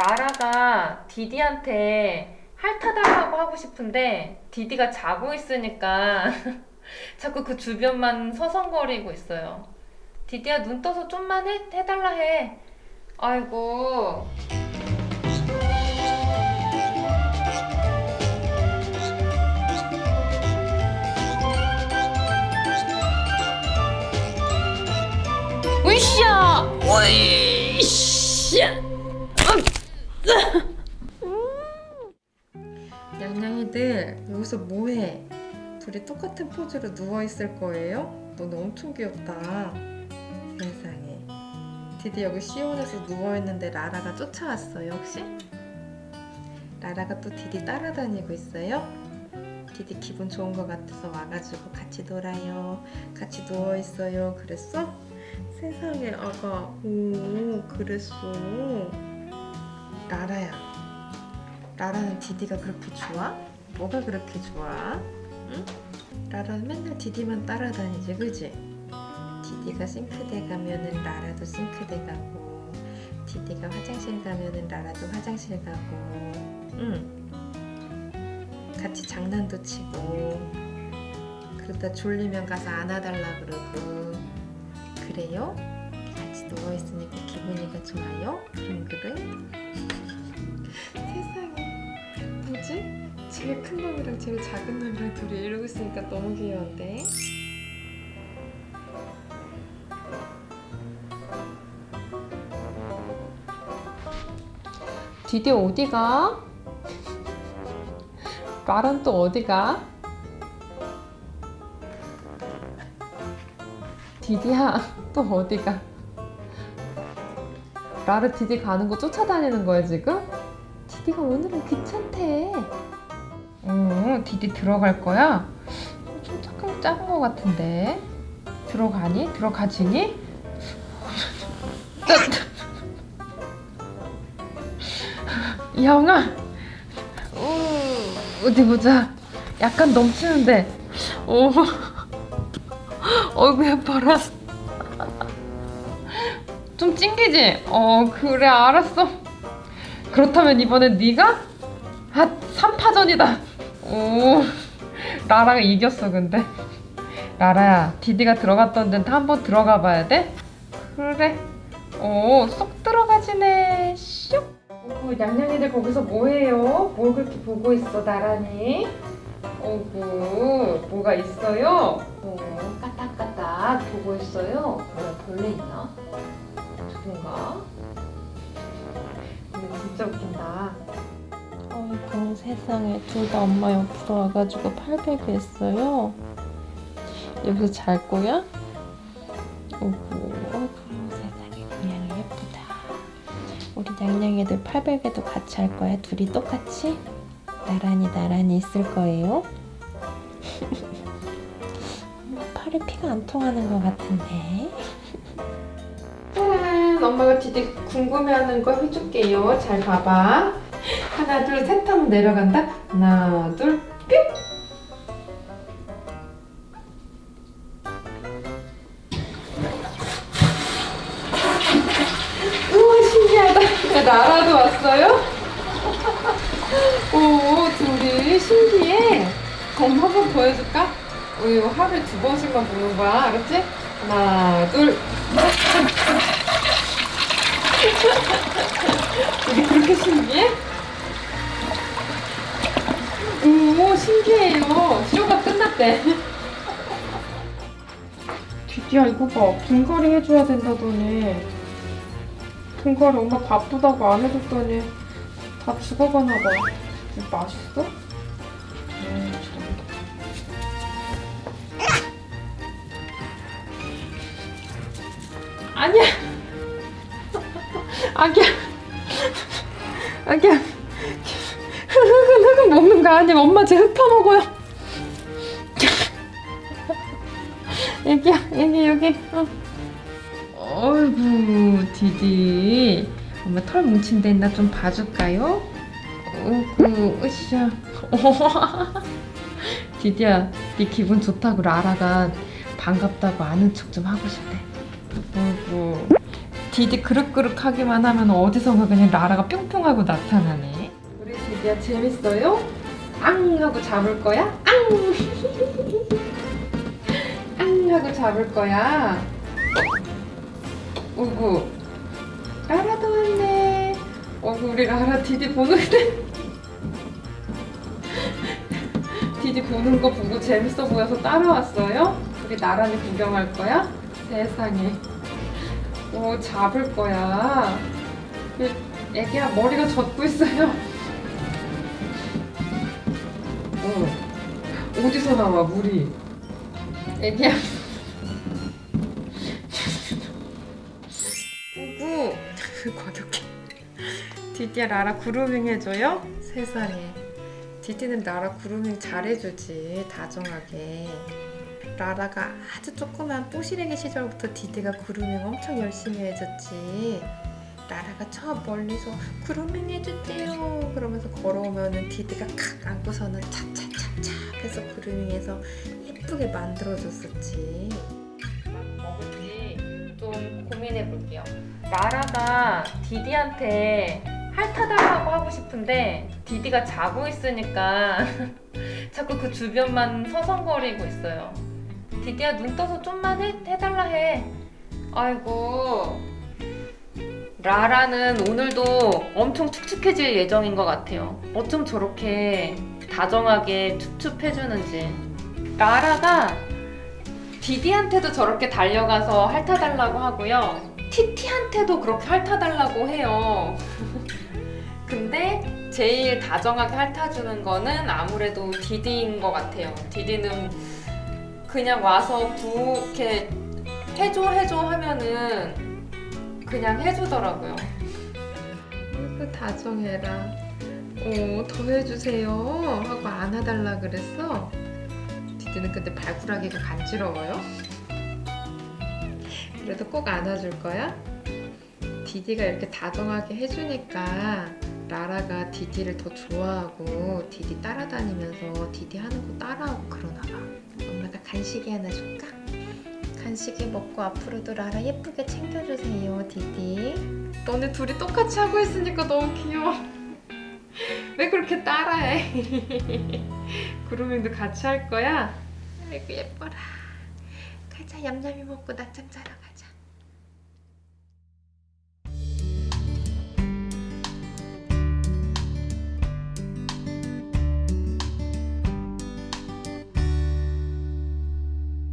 라라가 디디한테 핥아달라고 하고 싶은데 디디가 자고 있으니까 자꾸 그 주변만 서성거리고 있어요. 디디야 눈 떠서 좀만 해, 해달라 해. 아이고. 양양이들 여기서 뭐해? 둘이 똑같은 포즈로 누워 있을 거예요? 너는 엄청 귀엽다. 세상에. 디디 여기 시원해서 누워 있는데 라라가 쫓아왔어요 혹시? 라라가 또 디디 따라다니고 있어요? 디디 기분 좋은 것 같아서 와가지고 같이 놀아요. 같이 누워 있어요. 그랬어? 세상에 아가. 오 그랬어. 라라야. 라라는 디디가 그렇게 좋아? 뭐가 그렇게 좋아? 응? 라라는 맨날 디디만 따라다니지, 그지? 디디가 싱크대 가면은 라라도 싱크대 가고, 디디가 화장실 가면은 라라도 화장실 가고, 응. 같이 장난도 치고, 그러다 졸리면 가서 안아달라 그러고, 그래요? 같이 누워 있으니까 기분이가 좋아요? 그럼 그래? 제일 큰 놈이랑 제일 작은 놈이랑 둘이 이러고 있으니까 너무 귀여운데? 디디 어디가? 말은 또 어디가? 디디야 또 어디가? 라르 디디 가는 거 쫓아다니는 거야 지금? 디디가 오늘은 귀찮대. 어, 디디 들어갈 거야? 좀 조금 작은 거 같은데. 들어가니? 들어가지니? 영아, 어, 어디 보자. 약간 넘치는데. 오, 어이구 예뻐라. 좀 찡기지? 어, 그래 알았어. 그렇다면 이번엔 네가 아 3파전이다 오 라라가 이겼어 근데 라라야 디디가 들어갔던 데는 한번 들어가 봐야 돼? 그래 오쏙 들어가지네 슉 오구 양양이들 거기서 뭐해요? 뭘 그렇게 보고 있어 나란히 오구 뭐가 있어요? 오 까딱까딱 보고 있어요 뭐야 벌레 있나? 저건가? 근데 진짜 웃긴다. 세상에 둘 다 엄마 옆으로 와가지고 팔베개 했어요. 여기서 잘 거야? 어이구 어이구 세상에 고양이 예쁘다. 우리 냥냥이들 팔베개도 같이 할 거야? 둘이 똑같이? 나란히 나란히 있을 거예요? 팔에 피가 안 통하는 것 같은데. 엄마가 디디 궁금해하는 거 해줄게요. 잘 봐봐. 하나, 둘, 셋 하면 내려간다. 하나, 둘, 뿅! 우와, 신기하다. 야, 나라도 왔어요? 오, 둘이 신기해. 엄마 한번 보여줄까? 우리 하루에 두 번씩만 보는 거야. 알았지? 하나, 둘, 이게 그렇게 신기해? 신기해요. 쇼가 끝났대. 드디어 이거 봐. 분갈이 해줘야 된다더니. 분갈이 엄마 바쁘다고 안 해줬더니 다 죽어가나 봐. 이거 맛있어? 음. 아니야. 아기야. 아기야 먹는 거 아니야 엄마 제흙 파먹어요 애기야 애기 여기 어. 어이구 디디 엄마 털 뭉친 데 있나 좀 봐줄까요? 어구 으쌰 디디야 네 기분 좋다고 라라가 반갑다고 아는 척 좀 하고 싶대 어구 디디 그릇그릇하기만 하면 어디선가 그냥 라라가 뿅뿅하고 나타나네. 디디야 재밌어요? 앙 하고 잡을 거야? 앙! 앙 하고 잡을 거야. 오구. 라라도 왔네. 어구 우리 라라 디디 보는데. 디디 보는 거 보고 재밌어 보여서 따라왔어요? 우리 나란히 구경할 거야? 세상에. 오, 잡을 거야. 그, 애기야, 머리가 젖고 있어요. 어. 어디서 나와, 물이? 애기야. 우구 과격해 디디야 라라 그루밍 해줘요? 세상에 디디는 라라 그루밍 잘해주지 다정하게 라라가 아주 조그만 뽀시래기 시절부터 디디가 그루밍 엄청 열심히 해줬지 라라가 저 멀리서 그루밍 해줄게요 그러면서 걸어오면은 디디가 칵 안고서는 찹찹찹찹 해서 그루밍해서 예쁘게 만들어줬었지 먹을지 좀 고민해 볼게요. 라라가 디디한테 핥아달라고 하고 싶은데 디디가 자고 있으니까 자꾸 그 주변만 서성거리고 있어요. 디디야 눈 떠서 좀만 해, 해달라 해. 아이고 라라는 오늘도 엄청 축축해질 예정인 것 같아요. 어쩜 저렇게 다정하게 춥춥해주는지. 라라가 디디한테도 저렇게 달려가서 핥아달라고 하고요. 티티한테도 그렇게 핥아달라고 해요. 근데 제일 다정하게 핥아주는 거는 아무래도 디디인 것 같아요. 디디는 그냥 와서 부게 해줘 해줘 하면은 그냥 해주더라고요. 아이고 다정해라. 어, 더 해주세요 하고 안아달라 그랬어. 디디는 근데 발구라기가 간지러워요. 그래도 꼭 안아줄 거야. 디디가 이렇게 다정하게 해주니까 라라가 디디를 더 좋아하고 디디 따라다니면서 디디 하는 거 따라하고 그러나 봐. 엄마가 간식이 하나 줄까? 간식이 먹고 앞으로도 라라 예쁘게 챙겨주세요, 디디. 너네 둘이 똑같이 하고 있으니까 너무 귀여워. 왜 그렇게 따라해? 그루밍도 같이 할 거야? 아이고 예뻐라. 가자 얌얌이 먹고 낮잠 자러 가자.